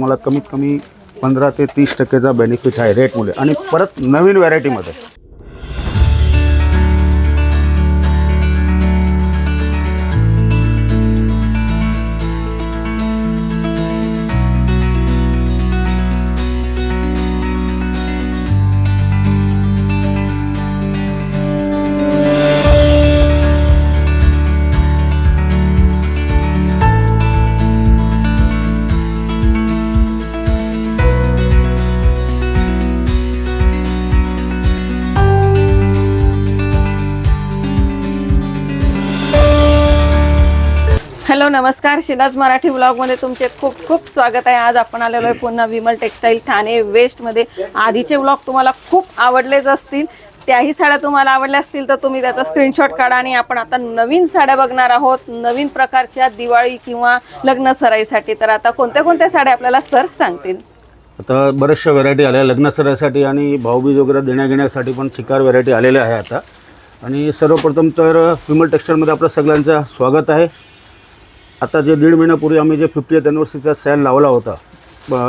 तुम्हाला कमीत कमी पंधरा ते तीस टक्केचा बेनिफिट आहे रेटमुळे आणि परत नवीन व्हरायटीमध्ये नमस्कार शिलाज मराठी ब्लॉगमध्ये तुमचे खूप खूप स्वागत आहे. आज आपण आलेलो आहे पुन्हा विमल टेक्सटाईल ठाणे वेस्टमध्ये. आधीचे ब्लॉग तुम्हाला खूप आवडलेच असतील त्याही साड्या तुम्हाला आवडल्या असतील तर तुम्ही त्याचा स्क्रीनशॉट काढा आणि आपण आता नवीन साड्या बघणार आहोत. नवीन प्रकारच्या दिवाळी किंवा लग्न सराईसाठी. तर आता कोणत्या कोणत्या साड्या आपल्याला सर सांगतील? आता बऱ्याचशा व्हरायटी आल्या. लग्न सराईसाठी आणि भाऊबीज वगैरे देण्याघेण्यासाठी पण चिकार व्हरायटी आलेल्या आहे आता. आणि सर्वप्रथम तर विमल टेक्स्टाईलमध्ये आपलं सगळ्यांचं स्वागत आहे. आता जे दीड महिन्यापूर्वी आम्ही जे फिफ्टी एथ अॅनिव्हर्सरीचा सेल लावला होता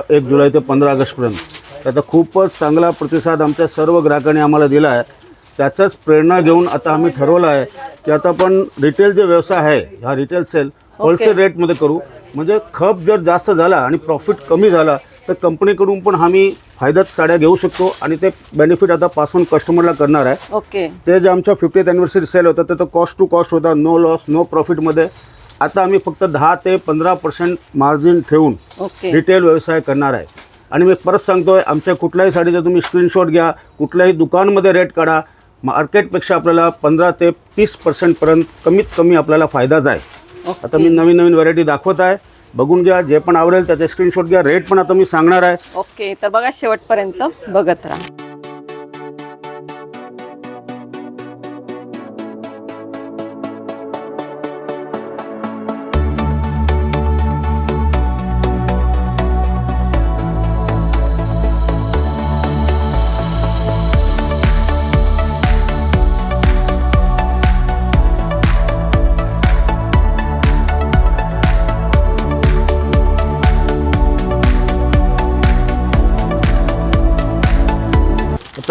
एक जुलै ते पंधरा ऑगस्टपर्यंत त्याचा खूपच चांगला प्रतिसाद आमच्या सर्व ग्राहकांनी आम्हाला दिला आहे त्याचाच प्रेरणा घेऊन आता आम्ही ठरवलं आहे की आता आपण रिटेल जे व्यवसाय आहे हा रिटेल सेल होलसेल रेटमध्ये करू. म्हणजे खप जर जास्त झाला आणि प्रॉफिट कमी झाला तर कंपनीकडून पण आम्ही फायद्यात साड्या घेऊ शकतो आणि ते बेनिफिट आता पासून कस्टमरला करणार आहे. ओके ते जे आमच्या फिफ्टीथ अॅनिव्हर्सरी सेल होतं ते तर कॉस्ट टू कॉस्ट होता नो लॉस नो प्रॉफिटमध्ये आता आम्ही फक्त दहा ते पंधरा पर्सेंट मार्जिन ठेवून ओके रिटेल व्यवसाय करणार आहे. आणि मी परत सांगतोय आमच्या कुठल्याही साडीचा तुम्ही स्क्रीनशॉट घ्या कुठल्याही दुकानमध्ये रेट काढा. मार्केटपेक्षा आपल्याला पंधरा ते तीस पर्सेंटपर्यंत कमीत कमी आपल्याला फायदाच आहे आता मी नवीन नवीन व्हरायटी दाखवत आहे. बघून घ्या जे पण आवडेल त्याचे स्क्रीनशॉट घ्या. रेट पण आता मी सांगणार आहे. ओके तर बघा शेवटपर्यंत बघत राहा.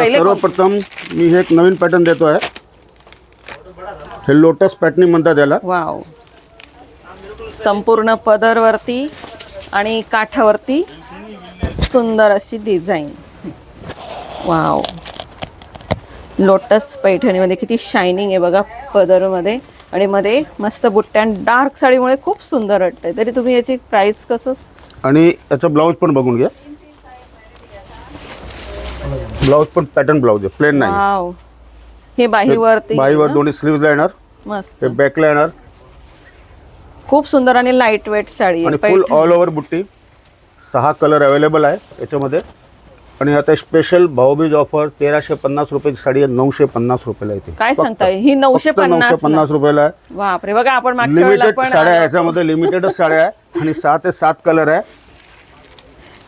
पहिले सर्वप्रथम मी हे एक नवीन पॅटर्न देतो आहे. हे लोटस पॅटर्निंग म्हणतात याला. वाव. संपूर्ण पदरवरती आणि काठावरती सुंदर अशी डिझाईन वाव. लोटस पैठणीमध्ये किती शायनिंग आहे बघा पदरमध्ये. आणि मध्ये मस्त बुट्ट्या डार्क साडीमुळे खूप सुंदर वाटतंय. तरी तुम्ही याची प्राइस कसं? आणि याचा ब्लाऊज पण बघून घ्या. ब्लाऊज पण पॅटर्न ब्लाऊज आहे प्लेन नाही. वाव. हे बाहीवरती बाईवर? दोन्ही स्लीव्हला येणार. मस्त. हे बॅकला येणार. खूप सुंदर आणि लाइट वेट साडी आणि आहे फुल. ऑल ओव्हर बुट्टी. सहा कलर अवेलेबल आहे याच्यामध्ये. आणि आता स्पेशल भाऊबीज ऑफर तेराशे पन्नास रुपयाची साडी आहे नऊशे पन्नास रुपयाला येते काय फक्त- सांगताय? ही नऊशे फक्त नऊशे पन्नास पन्नास रुपयाला आहे. बापरे बघा आपण मागच्या वेळेला लिमिटेड पण साड्या आहे याच्यामध्ये लिमिटेडच साड्या आहे. आणि सहा ते सात कलर आहे.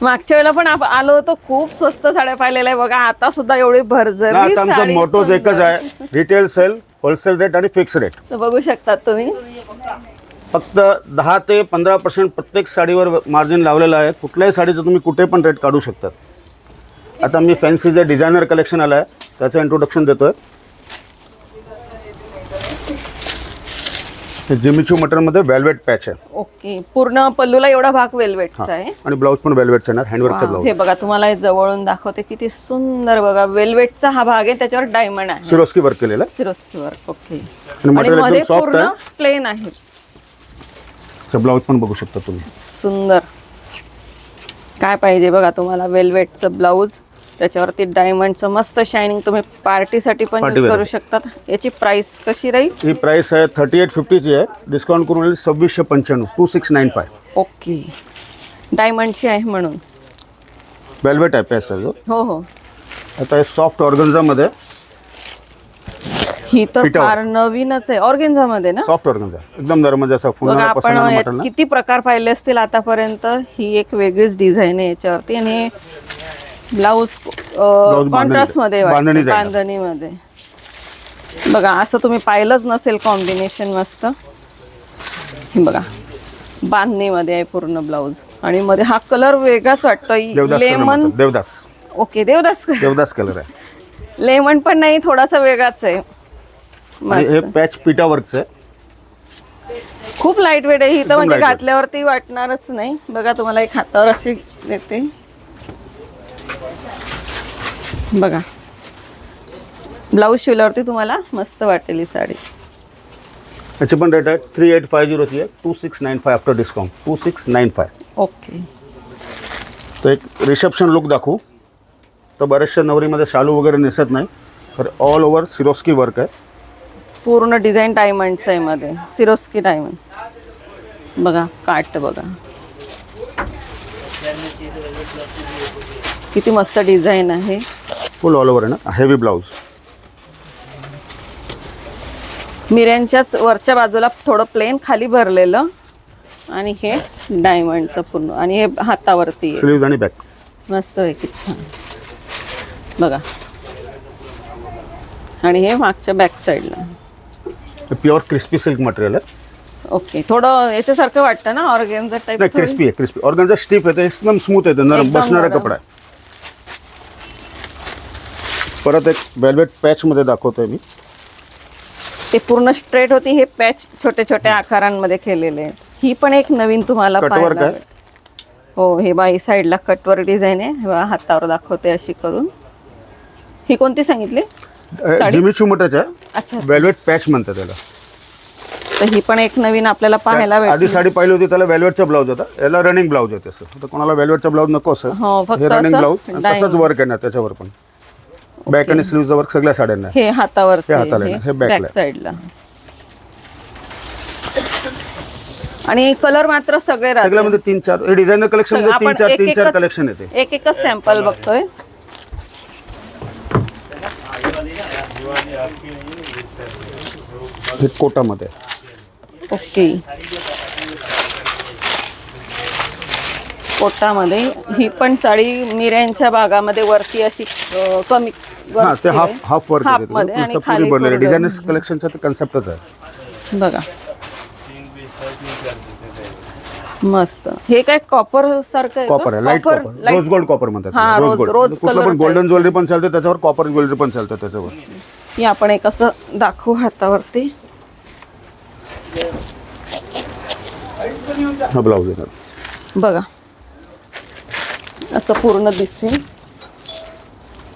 मागच्या वेळेला पण आप- आलो होतो खूप स्वस्त साड्या पाहिलेल्या आहे बघा आता सुद्धा एवढी भरजरी आता आमचा सुंदर. एकच आहे रिटेल सेल होलसेल रेट आणि फिक्स रेट तर बघू शकतात तुम्ही. फक्त दहा ते पंधरा पर्सेंट प्रत्येक साडीवर मार्जिन लावलेलं आहे. कुठल्याही साडीचं तुम्ही कुठे पण रेट काढू शकतात आता मी फॅन्सी जे डिझायनर कलेक्शन आलं आहे त्याचं इंट्रोडक्शन देतो आहे हे जिमिचू मटनमध्ये वेल्वेट पॅच आहे. ओके. पूर्ण पल्लूला एवढा भाग वेल्वेटचा आहे. आणि ब्लाऊज पण वेल्वेटचा येणार हँडवर्कचा हे बघा तुम्हाला हे जवळून दाखवते किती सुंदर बघा. वेल्वेटचा हा भाग आहे त्याच्यावर डायमंड आहे. सिरोस्की वर्क केलेलं आहे. सिरोस्कीवर ओके. आणि मटेरियल एकदम सॉफ्ट आहे. प्लेन आहे. ब्लाऊज पण बघू शकता तुम्ही. सुंदर. काय पाहिजे बघा तुम्हाला वेल्वेटचं ब्लाऊज. त्याच्यावरती डायमंडचं मस्त शायनिंग तुम्ही पार्टीसाठी पण Party wear. करू शकतात. याची प्राइस कशी राहील? ही प्राईस आहे थर्टी एट फिफ्टीची आहे. डिस्काउंट करून येईल सव्वीसशे पंच्याण्णव two six nine five okay डायमंडची आहे म्हणून. वेल्वेट आहे पॅच जो हो हो. आता हे सॉफ्ट ऑर्गन्झामध्ये ही तर पिठावर. फार नवीनच आहे. ऑर्गेन्झामध्ये ना? सॉफ्ट ऑर्गन्झा एकदम नरम जसा बघा फुलाला आपण यात किती प्रकार पाहिले असतील आतापर्यंत. ही एक वेगळीच डिझाईन आहे याच्यावरती. आणि ब्लाऊज कॉन्ट्रास्टमध्ये. बांधणीमध्ये. बघा असं तुम्ही पाहिलंच नसेल कॉम्बिनेशन मस्त. हे बघा बांधणीमध्ये आहे पूर्ण ब्लाऊज. आणि मध्ये हा कलर वेगळाच वाटतो lemon. Devdas. Okay Devdas Devdas colour आहे. लेमन पण नाही थोडासा वेगळाच आहे. हे पॅच पिटा वर्कचं आहे. खूप लाइट वेट आहे. ही तर म्हणजे. घातल्यावरती वाटणारच नाही. बघा तुम्हाला एक हातावर अशी देते. बघा. ब्लाऊज शिवल्यावरती तुम्हाला मस्त वाटेल ही साडी. याची पण रेट आहे थ्री एट फाय झिरोची आहे. Two six nine five after discount two six nine five okay तर एक रिसेप्शन लुक दाखवू. तर बऱ्याचशा नवरीमध्ये शालू वगैरे दिसत नाही. तर ऑल ओव्हर सिरोस्की वर्क आहे. पूर्ण डिझाईन डायमंडचं आहे मध्ये. सिरोस्की डायमंड बघा काट बघा. किती मस्त डिझाईन आहे. फुल ऑल ओव्हर ना? हेवी ब्लाऊज मिऱ्यांच्याच वरच्या बाजूला थोडं प्लेन खाली भरलेलं आणि हे डायमंडचं पूर्ण. आणि हे हातावरती आहे. आणि बॅक मस्त आहे की छान. बघा. आणि हे मागच्या बॅक साईडला प्युअर क्रिस्पी सिल्क मटेरियल आहे. ओके थोडं याच्यासारखं वाटतं ना ऑर्गेन्झा टाईप नाही क्रिस्पी आहे क्रिस्पी ऑर्गनचा स्टिफ आहे ते एकदम स्मूथ आहे ते नरम एकदम बसणारा नरम. कपडा. आहे परत एक वेल्वेट पॅचमध्ये दाखवतोय मी. ते पूर्ण स्ट्रेट होती हे पॅच छोटे छोट्या आकारांमध्ये केलेले आहेत. ही पण एक नवीन तुम्हाला पाहायला आहे? हो हे बाई साईडला कटवर डिझाईन आहे. हे हातावर दाखवते अशी करून. ही कोणती सांगितली? साडी? जिमी अच्छा वेल्वेट पॅच म्हणतात त्याला. तर ही पण एक नवीन आपल्याला पाहायला आधी साडी पाहिली होती त्याला वेल्वेटचा ब्लाऊज होता. याला रनिंग ब्लाऊज आहे तसं तर कोणाला वेल्वेटचा ब्लाऊज नको असं. हो, फक्त हे रनिंग असं ब्लाऊज तसंच diamond. वर्क आहे ना त्याच्यावर पण. बॅक आणि स्लीव्हचा वर्क सगळ्या साड्यांना आहे. हे हातावरती हे हाताला हे बॅक आहे. साईडला आणि कलर मात्र सगळे राहतील. सगळ्यामध्ये तीन चार हे डिझायनर कलेक्शनमध्ये तीन आपण चार तीन चार कलेक्शन येते एक एकच सॅम्पल बघतोय हे कोटामध्ये आहे. ओके कोटामध्ये ही पण साडी मिऱ्यांच्या भागामध्ये वरती अशी अं, कमी हा ते हाफ. हाफ वर्क Half मध्ये आणि खाली भरलेलं पूर्ण. डिझायनर कलेक्शनचा कन्सेप्टच आहे. बघा. मस्त. हे काय कॉपर सारखं आहे का? कॉपर आहे light Copper, copper light- rose gold copper म्हणतात हा, रोज रोज- गोल्ड रोज कुठलं color पण गोल्डन ज्वेलरी पण चालते त्याच्यावर कॉपर ज्वेलरी पण चालतं त्याच्यावर. ही आपण एक असं दाखवू हातावरती. हा ब्लाऊज येणार बघा. असं पूर्ण दिसेल.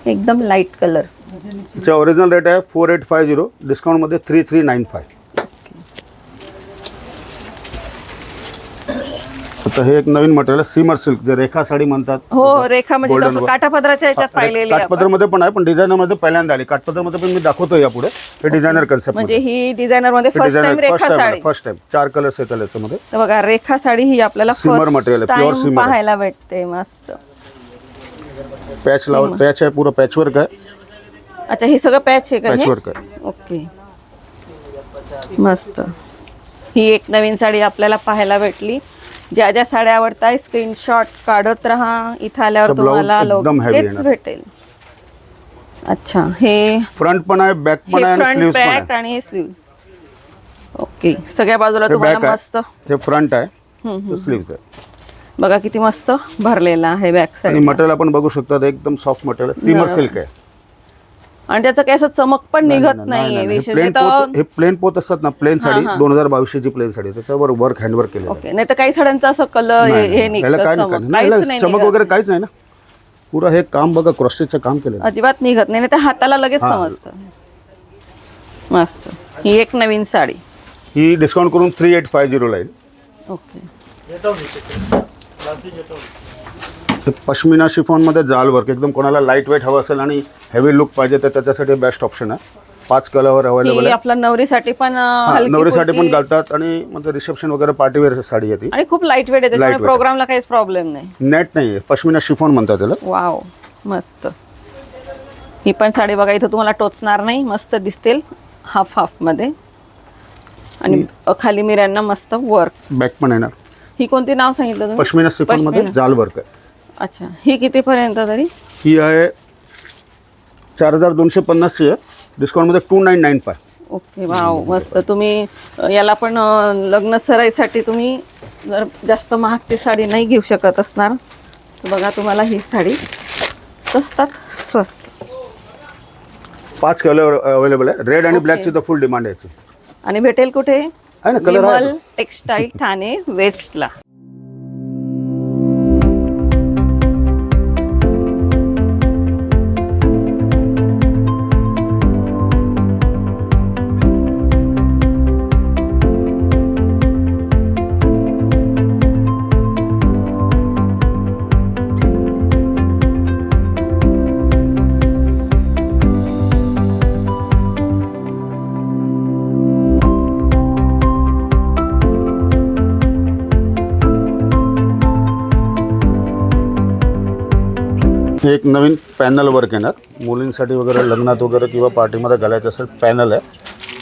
एकदम लाइट कलर त्याचा ओरिजिनल रेट आहे फोर एट फाय झिरो डिस्काउंटमध्ये थ्री थ्री नाईन फाय आता हे एक नवीन मटेरियल सीमर सिल्क जे रेखा साडी म्हणतात. हो रेखा म्हणजे Golden. काठापदराच्या ह्याच्यात पाहिलेली आहे आपण. काठपदरमध्ये पण आहे पण डिझायनरमध्ये पहिल्यांदा आली. काठपदरमध्ये पण मी दाखवतो यापुढे हे डिझायनर कन्सेप्ट म्हणजे ही डिझायनरमध्ये first time Rekha sari. First time चार कलर्स त्याला याच्यामध्ये. तर बघा रेखा साडी ही आपल्याला Simmer फर्स्ट material आहे, pure टाइम simmer आहे. पाहायला भेटते मस्त. पॅच लाव पॅच आहे पुरं पॅचवर्क आहे. अच्छा हे सगळं पॅच आहे का हे? पॅचवर्क आहे. ओके मस्त. ही एक नवीन साडी आपल्याला पाहायला भेटली. ज्या ज्या साड्या आवडताय स्क्रीनशॉट काढत राहा. इथं आल्यावर blouse तुम्हाला एकदम heavy लगेच येणार. भेटेल. अच्छा हे फ्रंट पण आहे बॅक पण आहे आणि फ्रंट स्लीव्स पण बॅक आहे. आणि हे स्लीव्ह ओके सगळ्या बाजूला हे तुम्हाला बॅक मस्त. आहे. हे फ्रंट आहे स्लीव्स आहे. बघा किती मस्त भरलेला आहे बॅक आणि साईड मटेरियल आपण बघू शकतो एकदम सॉफ्ट मटेरियल सीमर. सिल्क आहे आणि त्याचं काही असं चमक पण निघत नाहीये विशेष प्लेन तर पोत हे प्लेन पोत असतात ना प्लेन साडी दोन हजार बावीसशेची प्लेन साडी त्याच्यावर वर्क हँडवर्क. ओके नाही तर काही साड्यांचं असं कलर हे नाही, निघतं नाही चमक. नाही. नाही. वगैरे काहीच नाही ना पुरं हे काम बघा क्रॉस्टेजचं काम केलेलं आहे. अजिबात निघत नाही नाही तर हाताला लगेच. समजतं मस्त ही एक नवीन साडी ही डिस्काउंट करून थ्री एट फाय झिरोला येईल ओके पश्मिना शिफॉनमध्ये जाल वर्क एकदम कोणाला लाइट वेट हवं असेल आणि हेवी लुक पाहिजे तर त्याच्यासाठी बेस्ट ऑप्शन आहे. पाच कलरवर अवेलेबल ही आहे. आपल्या नवरीसाठी पण हा, नवरीसाठी पण घालतात आणि म्हणजे रिसेप्शन वगैरे पार्टीवेअर साडी येते आणि खूप लाइट वेट आहे. प्रोग्रामला काहीच प्रॉब्लेम नाही. नेट नाही पश्मिना शिफॉन म्हणतात त्याला. वाव मस्त. ही पण साडी बघा इथं तुम्हाला टोचणार नाही. मस्त दिसतील हाफ हाफमध्ये. आणि खाली मिऱ्यांना मस्त वर्क बॅक पण येणार. ही कोणती नाव सांगितलं तुम्ही? पश्मिना शिफॉनमध्ये पश्मिना. जाल वर्क आहे अच्छा ही किती पर्यंत तरी? ही आहे चार हजार दोनशे पन्नासची आहे. डिस्काउंटमध्ये two nine nine five okay wow मस्त. तुम्ही अ, याला पण अ, लग्न सराईसाठी तुम्ही जर जास्त महागची साडी नाही घेऊ शकत असणार तर बघा तुम्हाला ही साडी स्वस्तात स्वस्त. पाच कलर अवेलेबल आहे. रेड आणि. ब्लॅकची तर फुल डिमांड आहे याची. आणि भेटेल कुठे? आहे ना? कलर विमल टेक्सटाईल ठाणे वेस्टला हे एक नवीन पॅनल वर्क येणार. मुलींसाठी वगैरे लग्नात वगैरे किंवा पार्टीमध्ये घालायचं असेल पॅनल आहे.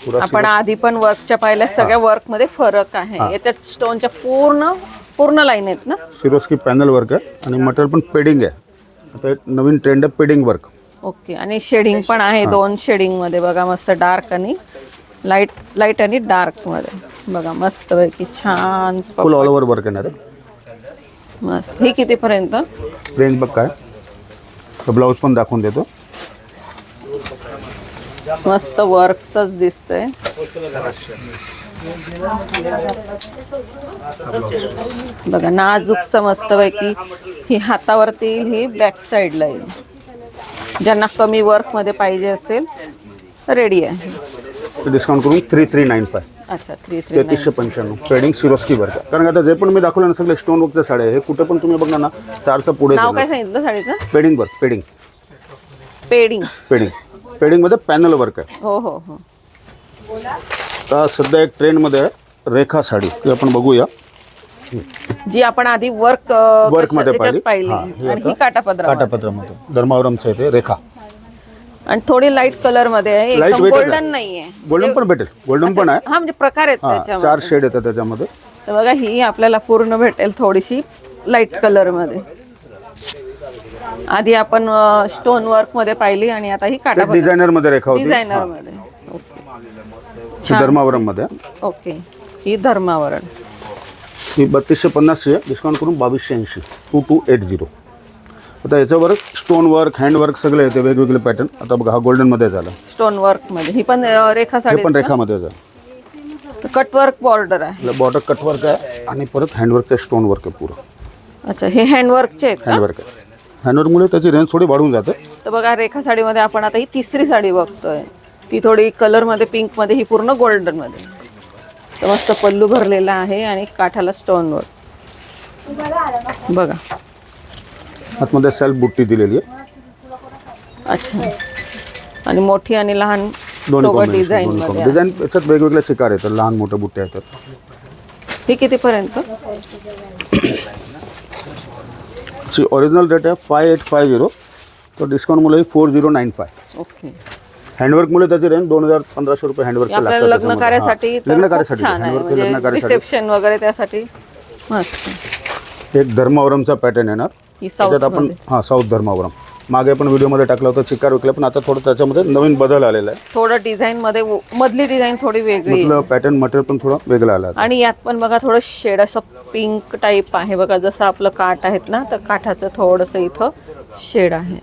पुरा आपण आधी पण वर्कच्या पाहिल्या सगळ्या वर्कमध्ये फरक आहे. याच्यात स्टोनच्या पूर्ण पूर्ण लाईन आहेत ना? सिरोस्की पॅनल वर्क आहे आणि मटेरियल पण पेडिंग आहे. आता एक नवीन ट्रेंड आहे पेडिंग वर्क ओके आणि शेडिंग पण आहे दोन शेडिंगमध्ये. बघा मस्त डार्क आणि लाइट लाइट आणि डार्कमध्ये. बघा मस्त पैकी छान फुल ऑल ओव्हर वर्क येणार आहे. मस्त. ही किती पर्यंत रेंज बघ काय. ब्लाऊज पण दाखवून देतो. मस्त वर्कच दिसतंय. बघा नाजूकच मस्त पैकी ही हातावरती ही बॅक साईडला येईल ज्यांना कमी वर्कमध्ये पाहिजे असेल रेडी आहे. डिस्काउंट करून थ्री थ्री नाईन फाय अच्छा थ्री थ्री तेहतीसशे पंच्याण्णव. ट्रेडिंग सिरोस्की वर्क आहे. कारण आता जे पण मी दाखवलं ना सगळे स्टोन वर्कच्या साड्या आहे हे कुठे पण तुम्ही बघणार ना चारचं पुढे नाव काय सांगितलं साडीचं? Padding work padding padding padding पेडिंगमध्ये panel work आहे. हो हो हो. आता सध्या एक ट्रेंडमध्ये आहे रेखा साडी ती आपण बघूया. जी आपण आधी वर्क वर्कमध्ये पाहिली. पाहिली. हां, ही आणि आता ही काटापदरा काटापत्रामध्ये धर्मावरमचं आहे ते रेखा. आणि थोडी लाइट कलरमध्ये आहे. Light एकदम weight च आहे. गोल्डन नाहीये गोल्डन पण भेटेल. गोल्डन पण आहे. हा म्हणजे प्रकार आहेत हा त्याच्यामध्ये. चार शेड येतात त्याच्यामध्ये. तर बघा ही आपल्याला पूर्ण भेटेल थोडीशी लाइट कलरमध्ये. आधी आपण स्टोन वर्कमध्ये पाहिली आणि आता ही काटा डिझायनरमध्ये रेखा डिझायनरमध्ये ओके. धर्मावरममध्ये. आहे. ओके. ही धर्मावरण. ही बत्तीसशे पन्नासची आहे डिस्काउंट करून बावीसशे ऐंशी. Two two eight zero. आता याच्यावर स्टोन वर्क हँड वर्क सगळे येते वेगवेगळे पॅटर्न आता बघा हा गोल्डनमध्ये झाला. स्टोन वर्कमध्ये. ही पण अं, रेखा हे साडी पण रेखामध्ये झालं. कट वर्क बॉर्डर आहे. बॉर्डर कट वर्क आहे आणि परत हँडवर्कचं स्टोन वर्क आहे पुरं. अच्छा हे हँडवर्कचे आहेत का? हँडवर्क आहे. हँडवर्कमुळे त्याची रेंज थोडी वाढून जाते. तर बघा रेखा साडीमध्ये आपण आता ही तिसरी साडी बघतोय. ती थोडी कलरमध्ये पिंकमध्ये ही पूर्ण गोल्डनमध्ये तर मस्त पल्लू भरलेला आहे आणि काठाला स्टोनवर बघा. आतमध्ये सेल्फ बुट्टी दिलेली आहे. अच्छा. आणि मोठी आणि लहान दोघं डिझाईन मध्ये डिझाईन याच्यात वेगवेगळ्या चिकार येतात लहान मोठ्या बुट्ट्या येतात ही कितीपर्यंत? ची ओरिजिनल रेट आहे फाय एट फाय झिरो तर डिस्काउंटमुळे four zero nine five okay हँडवर्कमुळे त्याची रेंज दोन हजार पंधराशे रुपये हँडवर्क आपल्याला लग्न कार्यासाठी तर लग्न खूप कार्यासाठी छान आहे. हँडवर्क लग्न म्हणजे कार्यासाठी. रिसेप्शन वगैरे त्यासाठी मस्त. एक धर्मावरमचा पॅटर्न येणार. ही साऊथ त्याच्यात आपण हां साऊथ धर्मावरम. मागे आपण व्हिडिओमध्ये टाकला होता चिकार विकला पण आता थोडं त्याच्यामध्ये नवीन बदल आलेला आहे. थोडं डिझाईन मध्ये व- मधली डिझाईन थोडी वेगळी आहे. म्हटलं पॅटर्न मटेरियल पण थोडं वेगळं आलं. आणि यात पण बघा थोडं शेड असं पिंक टाईप आहे बघा. जसं आपलं काठ आहेत ना तर काठाचं थोडंसं इथं शेड आहे.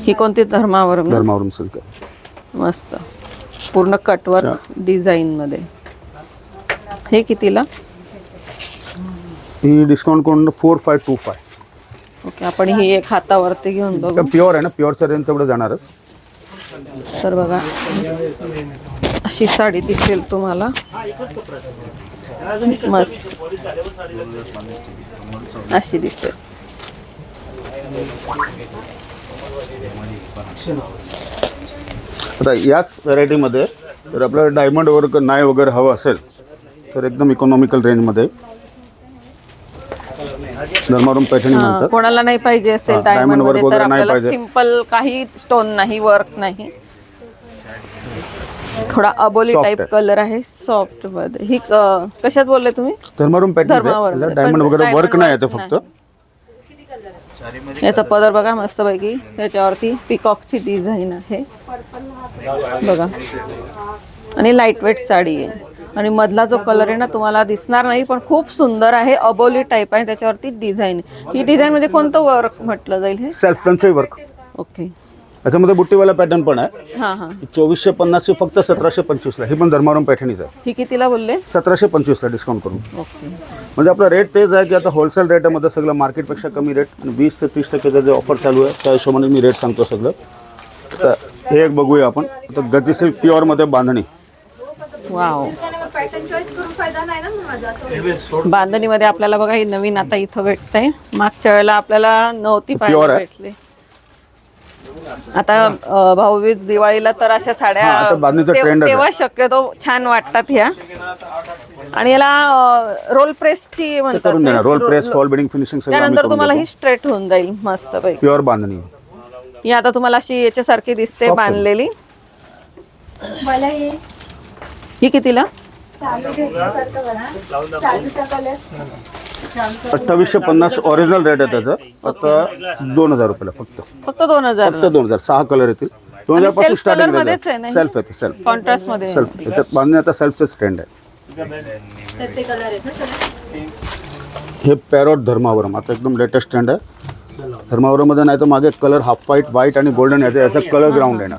ही कोणती धर्मावर धर्मावरम सिल्क मस्त. पूर्ण कटवर डिझाईन मध्ये. हे कितीला? ही डिस्काउंट करून four five two five okay आपण ही एक हातावरती घेऊन बघू. प्युअर आहे ना प्युअरचा रेंज तेवढं जाणारच. तर बघा अशी साडी दिसेल तुम्हाला. मस्त. अशी दिसेल. आता याच व्हरायटीमध्ये जर आपल्याला डायमंड वर्क नाही वगैरे हवं असेल तर एकदम इकॉनॉमिकल रेंजमध्ये पॅटर्न हा, म्हणतात. कोणाला नाही पाहिजे असेल हा, डायमंड diamond work मध्ये तर वगैरे नाही आपल्याला पाहिजे. सिंपल काही स्टोन नाही वर्क नाही. थोडा अबोली Soft आहे. कलर आहे सॉफ्टमध्ये ही अं, कशात बोलले तुम्ही? धर्मावरम धर्मावरम. पॅटर्न डायमंड पण वगैरे वर्क नाही work फक्त. याचा पदर बघा मस्तपैकी. त्याच्यावरती पिकॉकची डिझाईन आहे. बघा. आणि लाइट वेट साडी आहे. आणि मधला जो कलर आहे ना तुम्हाला दिसणार नाही पण खूप सुंदर आहे. अबोली टाईप आहे त्याच्यावरती डिझाईन ही डिझाईन म्हणजे कोणतं वर्क म्हटलं जाईल हे? सेल्फ तंचोई वर्क ओके याच्यामध्ये बुट्टीवाला पॅटर्न पण आहे. हां हां. चोवीसशे पन्नासची फक्त सतराशे पंचवीसला. ही पण धर्मावरम पॅटर्नीच आहे. ही कितीला बोलले? सतराशे पंचवीसला डिस्काउंट करून. ओके म्हणजे आपला रेट तेच आहे की आता होलसेल रेटमध्ये सगळं मार्केटपेक्षा कमी रेट आणि वीस ते तीस टक्केचं जे ऑफर चालू आहे त्या हिशोबाने मी रेट सांगतो सगळं. तर हे एक बघूया आपण. आता गजी सिल्क प्युअरमध्ये बांधणी. वाव बांधणीमध्ये आपल्याला बघा ही नवीन आता इथं भेटतंय. मागच्या वेळेला आपल्याला नव्हती Pure आहे. भेटली. आता अं, भाऊबीज दिवाळीला तर अशा साड्या हा, आता बांधणीचा तेव- trend च आहे. तेव्हा शक्यतो छान वाटतात ह्या. आणि याला रोल प्रेसची ते करून देणार. Roll press fall beading finishing सगळं आम्ही त्यानंतर तुम्हाला ही स्ट्रेट होऊन जाईल मस्त पैकी प्युअर बांधणी. ही आता तुम्हाला अशी याच्यासारखी दिसते बांधलेली. मला हे ही कितीला? अठ्ठावीसशे पन्नास ओरिजिनल रेट आहे त्याचं. आता दोन हजार रुपयाला फक्त. फक्त दोन हजार. फक्त दोन हजार. सहा कलर येतील. दोन हजारपासून self स्टार्टिंग color मध्येच आहे ना रेट हे? सेल्फ येते सेल्फ कॉन्ट्रास्टमध्ये. सेल्फ त्याच्यात बांधणी आता सेल्फचंच ट्रेंड आहे? हे पॅरोट धर्मावरम. आता एकदम लेटेस्ट ट्रेंड आहे. धर्मावरममध्ये नाही तर मागे कलर हाफ व्हाईट व्हाईट आणि गोल्डन याचा याचा कलर ग्राउंड येणार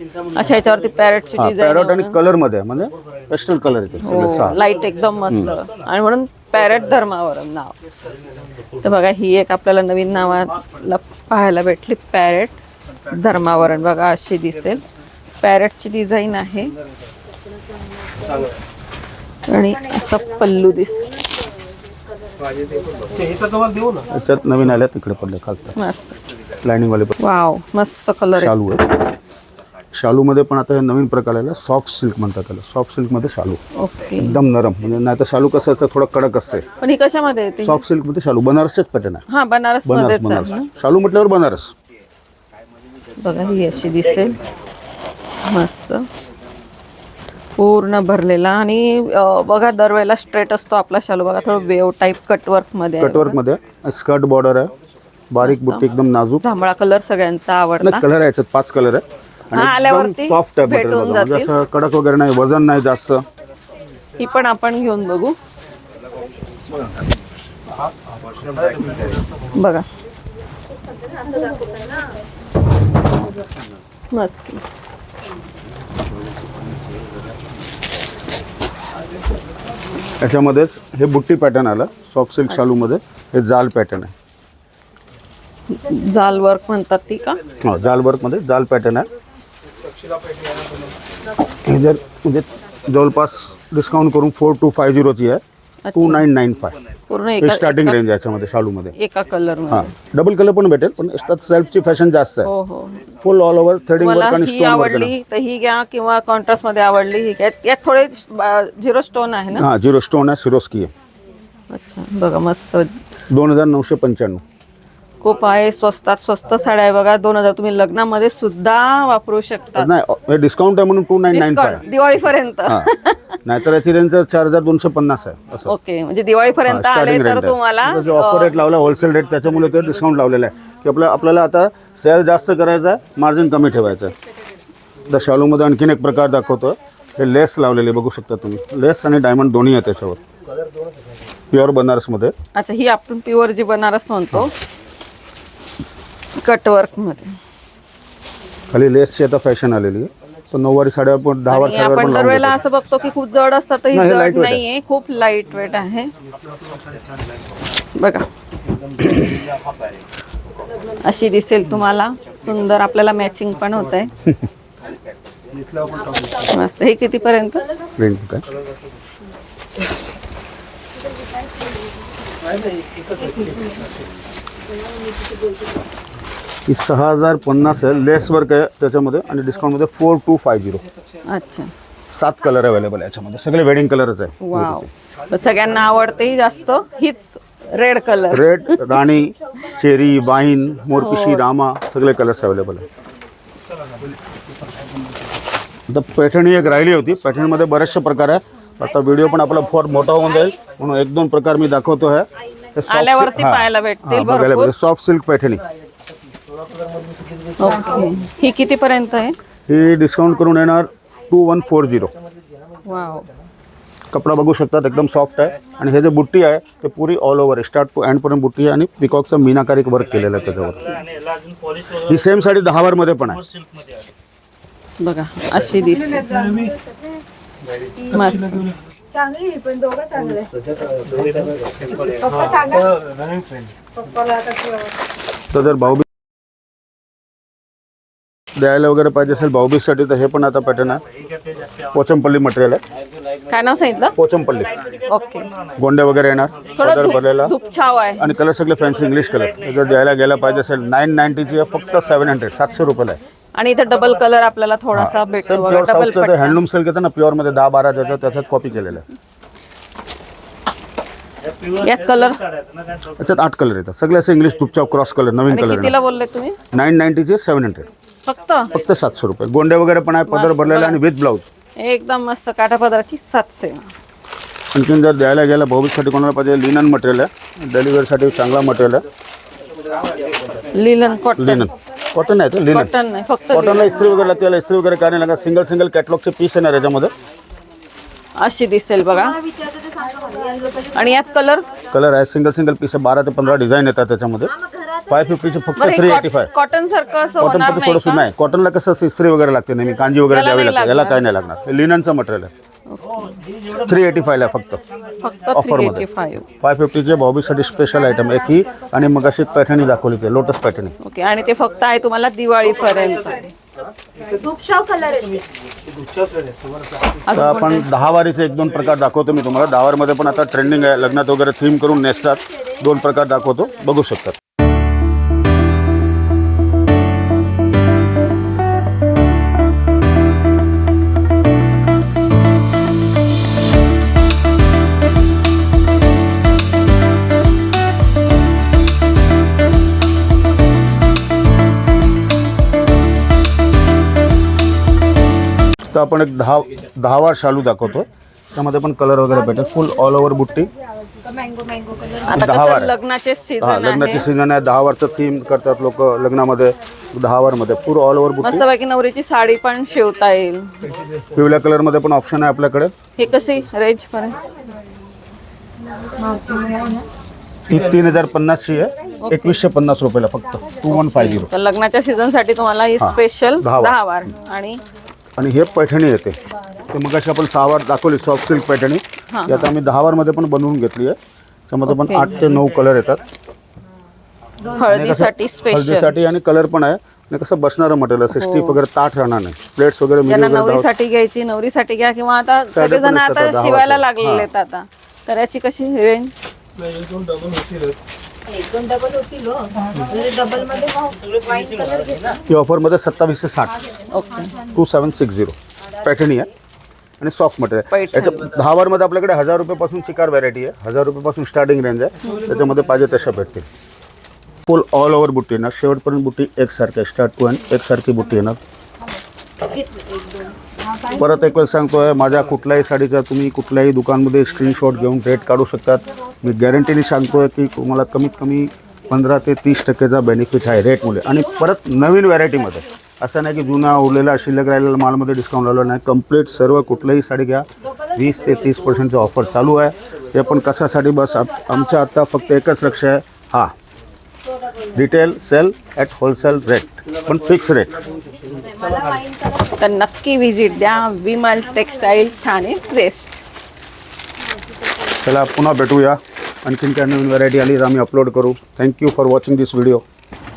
अच्छा याच्यावरती पॅरेटची हा डिझाईन पॅरोट आणि कलरमध्ये आहे, म्हणजे पेस्टल कलर येते सगळे सहा. लाइट एकदम मस्त. आणि म्हणून पॅरेट धर्मावर नाव. तर बघा ही एक आपल्याला नवीन नावाला पाहायला भेटली पॅरेट धर्मावरण बघा अशी दिसेल. पॅरेटची डिझाईन आहे. आणि असं पल्लू दिसेल. याच्यात नवीन आल्या तिकडे पडले खालतं मस्त. लाईनिंग वाले पण वाव मस्त कलर आहे. शालू आहे शालूमध्ये पण आता हे नवीन प्रकार आलेला सॉफ्ट सिल्क म्हणतात त्याला. सॉफ्ट सिल्कमध्ये शालू. ओके एकदम नरम. म्हणजे नाही तर शालू कसं असतं थोडं कडक असते. पण ही कशामध्ये येते सॉफ्ट सिल्कमध्ये शालू. बनारसचेच पॅटर्न आहे. हा बनारस बनारस मध्येच बनारस. आहे शालू म्हटल्यावर बनारस. बघा ही अशी दिसेल. मस्त. पूर्ण भरलेला. आणि अं, बघा दरवेळेला स्ट्रेट असतो आपला शालू. बघा थोडं वेव टाईप कटवर्कमध्ये आहे. कटवर्कमध्ये स्कर्ट बॉर्डर आहे. बारीक बुट्टी एकदम नाजूक. जांभळा कलर सगळ्यांचा आवडता. कलर आहे याच्यात. पाच कलर आहे. हा, आल्यावरती सॉफ्ट आहे भेटून बघा म्हणजे जातील. असं कडक वगैरे नाही वजन नाही जास्त. ही पण आपण घेऊन बघू. बघा. मस्त. याच्यामध्येच हे बुट्टी पॅटर्न आलं सॉफ्ट सिल्क शालूमध्ये. हे जाल पॅटर्न आहे. जाल वर्क म्हणतात ती का? हा जाल वर्कमध्ये जाल पॅटर्न आहे. हे जर म्हणजे जवळपास डिस्काउंट करून फोर टू फाय झिरोची आहे. टू नाईन नाईन फाय पूर्ण हे एका स्टार्टिंग रेंज आहे याच्यामध्ये शालूमध्ये. एका कलर हां. मध्ये डबल कलर पण भेटेल पण त्यात सेल्फची फॅशन जास्त आहे. हो हो. फुल ऑल ओव्हर थ्रेडिंग मला वर्क आणि ही स्टोन वर्क आवडली तर ही घ्या किंवा कॉन्ट्रास्टमध्ये आवडली ही घ्या. यात थोडे झिरो स्टोन आहे ना? हां झिरो स्टोन आहे सिरोस्की आहे. अच्छा. बघा मस्त. दोन हजार नऊशे पंच्याण्णव. खूप आहे स्वस्तात स्वस्त साड्या आहे बघा. दोन हजार तुम्ही लग्नामध्ये सुद्धा वापरू शकता. नाही हे डिस्काउंट आहे म्हणून टू नाईन नाईन फाय दिवाळीपर्यंत. नाहीतर याची रेंज चार हजार दोनशे पन्नास आहे ओके म्हणजे दिवाळीपर्यंत आले तर तुम्हाला जो ऑफर रेट लावला होलसेल रेट त्याच्यामुळे ते डिस्काउंट लावलेलं आहे. की आपलं आपल्याला आता सेल जास्त करायचा आहे मार्जिन कमी ठेवायचं आहे. त्या शालूमध्ये आणखीन एक प्रकार दाखवतो हे लेस लावलेले बघू शकता तुम्ही. लेस आणि डायमंड दोन्ही आहे त्याच्यावर. प्युअर बनारसमध्ये. अच्छा ही आपण प्युअर जी बनारस म्हणतो कटवर्कमध्ये खाली लेसची आता फॅशन आलेली आहे. तर नऊवारी साड्यावर पण दहा वार आणि साड्यावर आपण पण लावून दरवेळेला. असं बघतो की खूप जड असतात तर ही नाही, जड lightweight आहे. नाहीये खूप लाइट वेट आहे. बघा. अशी दिसेल तुम्हाला. सुंदर आपल्याला मॅचिंग पण होत आहे मस्त. हे कितीपर्यंत? प्रिंट काय? ही सहा हजार पन्नास आहे लेस वर्क आहे त्याच्यामध्ये आणि डिस्काउंटमध्ये फोर टू फाय झिरो अच्छा. सात कलर अवेलेबल आहे याच्यामध्ये. सगळे वेडिंग कलरच आहे. वाव सगळ्यांना आवडते जास्त हीच रेड कलर रेड राणी चेरी वाईन मोरपिशी रामा सगळे कलर्स अवेलेबल आहे. आता पैठणी एक राहिली होती. पैठणीमध्ये बरेचसे प्रकार आहे आता व्हिडिओ पण आपला फोर मोठा होऊन जाईल. म्हणून एक दोन प्रकार मी दाखवतो आहे. आल्यावरती पाहायला भेटतील भरपूर. Soft silk Paithani okay. ही कितीपर्यंत आहे? ही डिस्काउंट करून येणार two one four zero wow कपडा बघू शकतात एकदम सॉफ्ट आहे. आणि हे जे बुट्टी आहे ते पुरी ऑल ओव्हर आहे. स्टार्ट टू एंडपर्यंत बुट्टी आहे आणि पिकॉकचं मीनाकारी वर्क केलेलं आहे त्याच्यावर. ही सेम साडी दहावारमध्ये पण आहे. बघा अशी दिसते. मस्त. चांगली आहे, पण दोघं चांगले पप्पा सांगा. पप्पाला आता शिवाय. तर जर भाऊबीज द्यायला वगैरे पाहिजे असेल भाऊबीजसाठी तर हे पण आता पॅटर्न आहे. पोचमपल्ली मटेरियल आहे. काय नाव सांगितलं? पोचमपल्ली. ओके. गोंडे वगैरे येणार थोडं भरलेला. धूप- धूपछाव आहे. आणि कलर सगळे फॅन्सी इंग्लिश कलर जर द्यायला गेला पाहिजे असेल नाईन नाईन्टीची आहे फक्त सेवन हंड्रेड सातशे रुपयाला आहे. आणि इथं डबल कलर आपल्याला थोडासा भेटतो बघा प्युअर डबल साऊथचं ते हँडलूम सिल्क येतं ना प्युअरमध्ये दहा बारा त्याचं त्याच्यात कॉपी केलेलं आहे. यात कलर त्याच्यात आठ कलर येतात. सगळे असे इंग्लिश तुपच्या क्रॉस कलर नवीन आणि कलर कितीला बोलले तुम्ही? नाईन नाईन्टीचे सेवन हंड्रेड फक्त? फक्त सातशे रुपये. गोंडे वगैरे पण आहे पदर भरलेला आणि विथ ब्लाऊज. एकदम मस्त काठापदराची सातशे. आणखीन जर द्यायला गेला भाऊबीजसाठी कोणाला पाहिजे लिनन मटेरियल आहे. डेलिव्हरीसाठी चांगला मटेरियल आहे. लिलन कॉटन लिनन कॉटन आहे ते लिनन कॉटन नाही फक्त कॉटनला इस्त्री वगैरे लागते याला इस्त्री वगैरे काय नाही लागत सिंगल सिंगल कॅटलॉगचे पीस येणार याच्यामध्ये अशी दिसेल बघा. आणि यात कलर कलर आहे सिंगल सिंगल पीस आहे. बारा ते पंधरा डिझाईन येतात त्याच्यामध्ये. फाय फिफ्टीचे फक्त थ्री एटी फाय कॉटन सारखं असं कॉटन होणार पण नाही थोडंसं नाही. कॉटनला कसं असं इस्त्री वगैरे लागते नेहमी कांजी वगैरे द्यावी लागते. याला काय नाही लागणार. हे लिननचं मटेरियल आहे. थ्री एटी फायला आहे फक्त. फक्त Offer थ्री मध्ये. एटी फाईव्ह फाय फिफ्टीचे भाऊबीजसाठी स्पेशल आयटम एक ही आणि मग अशी पैठणी दाखवली ते लोटस पैठणी. ओके आणि ते फक्त आहे तुम्हाला दिवाळीपर्यंत. धूपशाव कलर आहे. तर आपण दहा वारीचे एक दोन प्रकार दाखवतो मी तुम्हाला. दहावारमध्ये पण आता ट्रेंडिंग आहे. लग्नात वगैरे थीम करून नेसतात. दोन प्रकार दाखवतो. बघू शकतात आपण एक दहा दहावार शालू दाखवतो त्यामध्ये पण कलर वगैरे भेटेल. फुल ऑल ओव्हर बुट्टी. मँगो मँगो कलर आता दहा कसं वार. लग्नाचे हा सीझन लग्नाची आहे सीझन आहे. दहा वारचं थीम करतात लोक लग्नामध्ये दहावारमध्ये. पूर्ण ऑल ओव्हर बुट्टी. मस्तपैकी नवरीची साडी पण शिवता येईल. पिवळ्या कलरमध्ये पण ऑप्शन आहे आपल्याकडे. हे कशी? रेंज पर्यंत ही तीन हजार पन्नासची आहे. एकवीसशे पन्नास रुपयाला फक्त. टू वन फाय झिरो तर लग्नाच्या सीझनसाठी तुम्हाला ही स्पेशल दहा वार. दहा वार आणि आणि हे पैठणी येते. ते मग आपण सहावार दाखवली सॉफ्ट सिल्क पैठणी. हा, ती आता आम्ही दहावारमध्ये पण बनवून घेतली आहे. त्यामध्ये पण ओके. आठ ते नऊ कलर येतात. हळदीसाठी स्पेशल हळदीसाठी आणि कलर पण आहे. आणि कसं बसणारं मटेरियल सिक्स्टी वगैरे ताठ राहणार नाही. प्लेट्स वगैरे ज्यांना मिरी नवरीसाठी घ्यायची नवरीसाठी घ्या किंवा आता पण सगळेजण असतात आता दहा शिवायला. लागलेले आहेत आता. तर याची कशी रेंज डबल होतील हो. म्हणजे डबलमध्ये वाईट कलर घेतला. ही ऑफरमध्ये सत्तावीसशे साठ. Okay two seven six zero पॅटर्नी आहे. आणि सॉफ्ट मटेरियल पैठणी. याच्या दहावारमध्ये आपल्याकडे हजार रुपयापासून चिकार व्हरायटी आहे. हजार रुपयापासून स्टार्टिंग रेंज आहे. त्याच्यामध्ये पाहिजे तशा भेटतील. फुल ऑल ओव्हर बुट्टी येणार. शेवटपर्यंत बुट्टी एकसारखी आहे. स्टार्ट टू एंड एकसारखी बुट्टी येणार. परत एक वेळ सांगतोय माझ्या कुठल्याही साडीचा तुम्ही कुठल्याही दुकानमध्ये स्क्रीनशॉट घेऊन रेट काढू शकतात. मी गॅरंटीने सांगतोय की तुम्हाला कमीत कमी पंधरा ते तीस टक्केचा बेनिफिट आहे रेटमुळे आणि परत नवीन व्हरायटीमध्ये असं नाही की जुना उरलेला शिल्लक राहिलेला मालमध्ये डिस्काउंट आलेला नाही. कंप्लीट सर्व कुठल्याही साडी घ्या. वीस ते तीस पर्सेंटचं ऑफर चालू आहे. ते पण कशासाठी बस आमच्या आत्ता फक्त एकच लक्ष आहे. हां. Retail sale at wholesale rate पण फिक्स रेट तर नक्की व्हिजिट द्या. विमल टेक्सटाईल ठाणे वेस्ट चला पुन्हा भेटूया. आणखीन काय नवीन व्हरायटी आली तर आम्ही अपलोड करू. Thank you for watching this video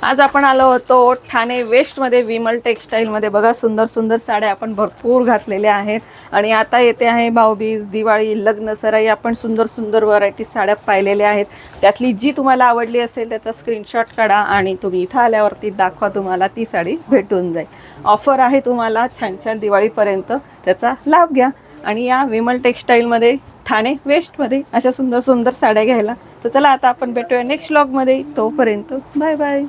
आज आपण आलो होतो ठाणे वेस्टमध्ये विमल टेक्सटाईलमध्ये. बघा सुंदर सुंदर साड्या आपण भरपूर घातलेल्या आहेत. आणि आता येते आहे भाऊबीज दिवाळी लग्न सराई. आपण सुंदर सुंदर व्हरायटी साड्या पाहिलेल्या आहेत. त्यातली जी तुम्हाला आवडली असेल त्याचा स्क्रीनशॉट काढा आणि तुम्ही इथं आल्यावरती दाखवा तुम्हाला ती साडी भेटून जाईल. ऑफर आहे तुम्हाला छान छान दिवाळीपर्यंत. त्याचा लाभ घ्या. आणि या विमल टेक्सटाईलमध्ये ठाणे वेस्टमध्ये अशा सुंदर सुंदर साड्या घ्यायला. तर चला आता आपण भेटूया नेक्स्ट ब्लॉगमध्ये तोपर्यंत बाय बाय